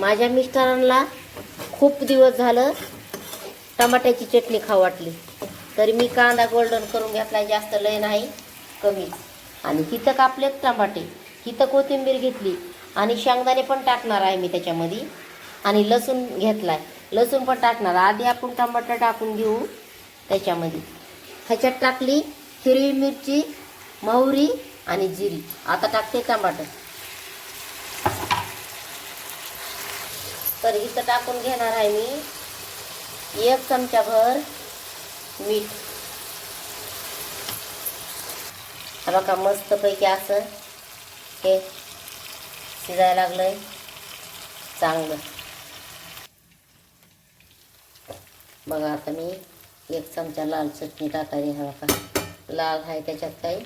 माझ्या मिस्टरांना खूप दिवस झालं टमाट्याची चटणी खाऊ वाटली. तरी मी कांदा गोल्डन करून घेतला जास्त लय नाही कमी. आणि हिथं कापलेत टमाटे हिथं कोथिंबीर घेतली. आणि शेंगदाणे पण टाकणार आहे मी त्याच्यामध्ये. आणि लसूण घेतलाय. लसूण पण टाकणार. आधी आपण टमाटर टाकून घेऊ त्याच्यामध्ये. ह्याच्यात टाकली हिरवी मिरची मोहरी आणि जिरी. आता टाकते टमाटर तर इथं टाकून घेणार आहे मी. एक चमचाभर मीठ. हा बघा मस्तपैकी असं हे शिजायला लागलंय. चांगलं. बघा आता मी एक चमचा लाल चटणी टाकायची हा बघा. लाल आहे त्याच्यात काही.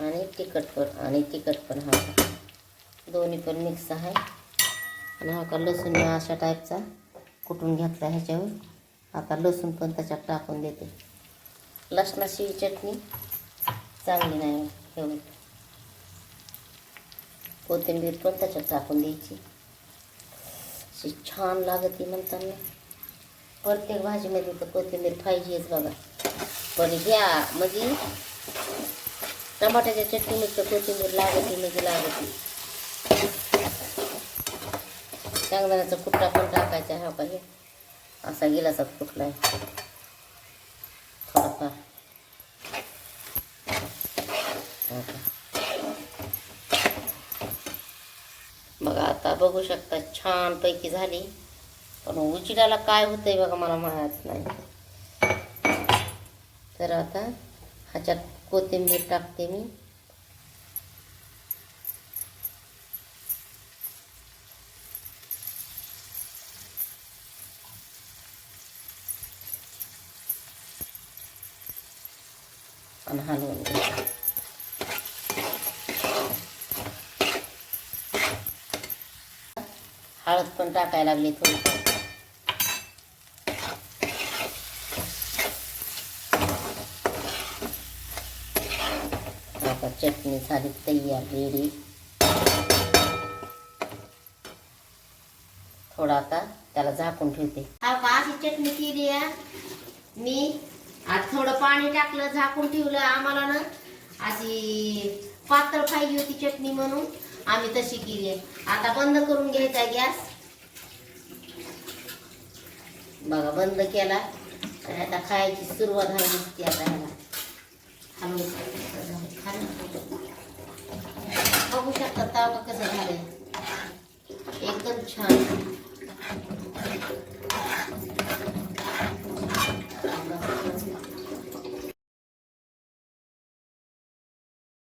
आणि तिखट पण आणि तिखट पण हा दोन्ही पण मिक्स आहे. आणि हा का लसूण मी अशा टाईपचा कुटून घेतला ह्याच्यावर. आता लसूण पण त्याच्यात टाकून देते. लसणाची चटणी चांगली नाही एवढी. कोथिंबीर पण त्याच्यात टाकून द्यायची. अशी छान लागते म्हणताना. प्रत्येक भाजीमध्ये तर कोथिंबीर पाहिजेच बघा. पण ह्या म्हणजे टमाट्याच्या चटणीमध्ये तर कोथिंबीर लागते म्हणजे लागते. शेंगदाण्याचा कुट्टा पण टाकायचा हा पाहिजे असा गिलासात आहे थोडाफार. बघा आता बघू शकता छान पैकी झाली. पण उचिडाला काय होतंय बघा मला माहीत नाही. तर आता ह्याच्यात कोथिंबीर टाकते मी. आपण हलवून घ्यायचं हळद पण टाकायला लागली थोडी आता चटणी झाली तयार रेडी थोडा आता त्याला झाकून ठेवते. हा का? अशी चटणी केली आहे. मी आज थोडं पाणी टाकलं झाकून ठेवलं आम्हाला ना. अशी पातळ पाहिजे होती चटणी म्हणून. आम्ही तशी केली. आहे आता बंद करून घ्यायचा गॅस. बघा बंद केला. आणि आता खायची सुरुवात झाली ती आता ह्याला. हलवून बघू शकता तावा कसं झालंय.